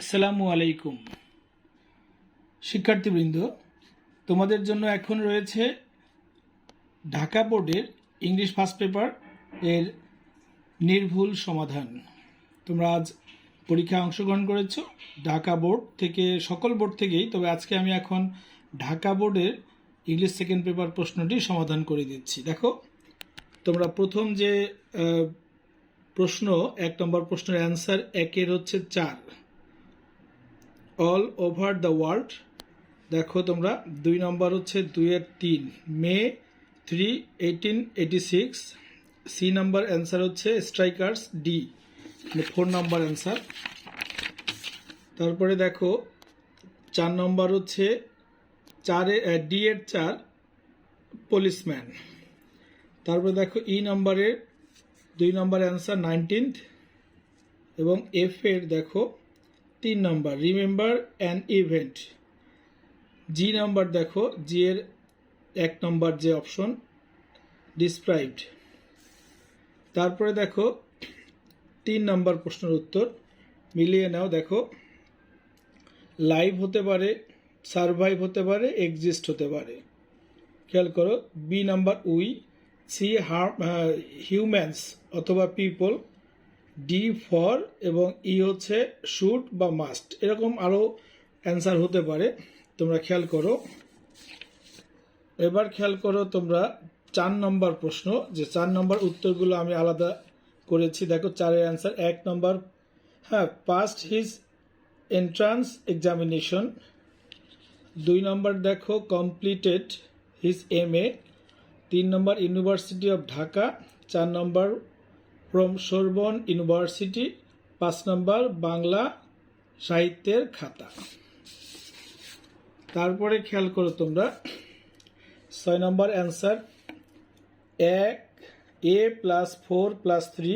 আসসালামু আলাইকুম। শিক্ষার্থীবৃন্দ, তোমাদের জন্য এখন রয়েছে ঢাকা বোর্ডের ইংলিশ ফার্স্ট পেপার এর নির্ভুল সমাধান। তোমরা আজ পরীক্ষায় অংশগ্রহণ করেছ, ঢাকা বোর্ড থেকে, সকল বোর্ড থেকেই। তবে আজকে আমি এখন ঢাকা বোর্ডের ইংলিশ সেকেন্ড পেপার প্রশ্নটি সমাধান করে দিচ্ছি। দেখো, তোমরা প্রথম যে প্রশ্ন, এক নম্বর প্রশ্নের অ্যান্সার একের হচ্ছে চার। অল ওভার দ্য ওয়ার্ল্ড দেখো তোমরা, দুই নম্বর হচ্ছে দুইয়ের তিন। May three eighteen eighty six C number answer হচ্ছে strikers D four number answer তারপরে দেখো, চার নম্বর হচ্ছে চারে ডি এর চার পুলিশম্যান তারপরে দেখো ই নাম্বারের দুই নম্বর অ্যান্সার নাইনটিন্থ এবং এফ এর দেখো তিন নম্বর remember an event G number দেখো জি এর এক নম্বর যে অপশন ডিসক্রাইবড তারপরে দেখো, তিন নম্বর প্রশ্নের উত্তর, মিলিয়ে নাও, দেখো। লাইভ হতে পারে সারভাইভ হতে পারে এক্সিস্ট হতে পারে। খেয়াল করো B number we see her humans অথবা পিপল ডি ফর এবং ই হচ্ছে শুড বা মাস্ট এরকম আরও অ্যান্সার হতে পারে। তোমরা খেয়াল করো। এবার খেয়াল করো তোমরা চার নম্বর প্রশ্ন। যে চার নম্বর উত্তরগুলো আমি আলাদা করেছি। দেখো চারের অ্যান্সার এক নম্বর। হ্যাঁ পাস্ট হিজ এন্ট্রান্স এক্সামিনেশন দুই নম্বর দেখো কমপ্লিটেড হিজ এম এ তিন নম্বর ইউনিভার্সিটি অফ ঢাকা চার নম্বর ফ্রম সোরবন ইউনিভার্সিটি পাঁচ নম্বর বাংলা সাহিত্যের খাতা। তারপরে খেয়াল করো তোমরা, ছয় নম্বর অ্যান্সার, এক, A plus four plus three,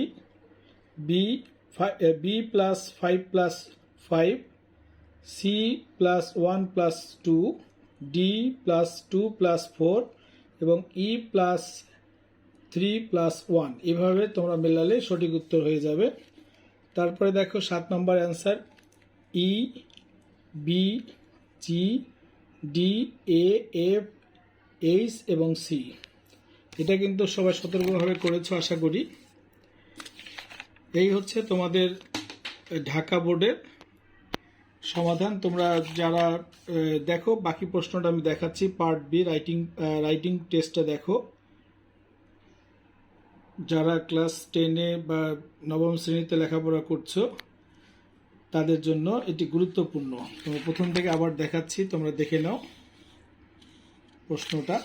B B plus five plus five, C plus one plus two, D plus two plus four এবং E plus three plus one এভাবে তোমরা মেলালে সঠিক উত্তর হয়ে যাবে। তারপরে দেখো সাত নম্বর answer E B G D A F H এবং সি এটা কিন্তু সবাই সতর্কভাবে করেছ, আশা করি। এই হচ্ছে তোমাদের ঢাকা বোর্ডের সমাধান। তোমরা যারা দেখো, বাকি প্রশ্নটা আমি দেখাচ্ছি। পার্ট বি রাইটিং রাইটিং টেস্টটা দেখো। যারা ক্লাস টেনে বা নবম শ্রেণীতে লেখাপড়া করছ, তাদের জন্য এটি গুরুত্বপূর্ণ। তোমরা প্রথম থেকে আবার দেখাচ্ছি, তোমরা দেখে নাও প্রশ্নটা।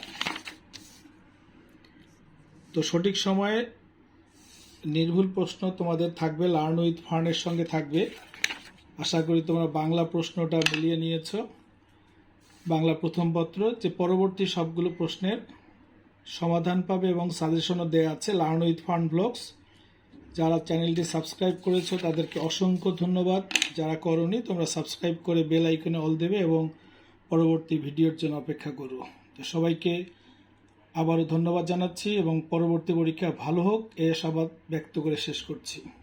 তো সঠিক সময়ে নির্ভুল প্রশ্ন তোমাদের থাকবে লার্ন উইথ ফার্নের সঙ্গে থাকবে। আশা করি তোমরা বাংলা প্রশ্নটা মিলিয়ে নিয়েছো। বাংলা প্রথম পত্র, যে পরবর্তী সবগুলো প্রশ্নের সমাধান পাবে এবং সাজেশনও দেওয়া আছে, লার্ন উইথ ফান ব্লগস। যারা চ্যানেলটি সাবস্ক্রাইব করেছ, তাদেরকে অসংখ্য ধন্যবাদ। যারা করনি, তোমরা সাবস্ক্রাইব করে বেল আইকনে অল দেবে এবং পরবর্তী ভিডিওর জন্য অপেক্ষা করো। তো সবাইকে আবারও ধন্যবাদ জানাচ্ছি এবং পরবর্তী পরীক্ষা ভালো হোক, এ সবাদ ব্যক্ত করে শেষ করছি।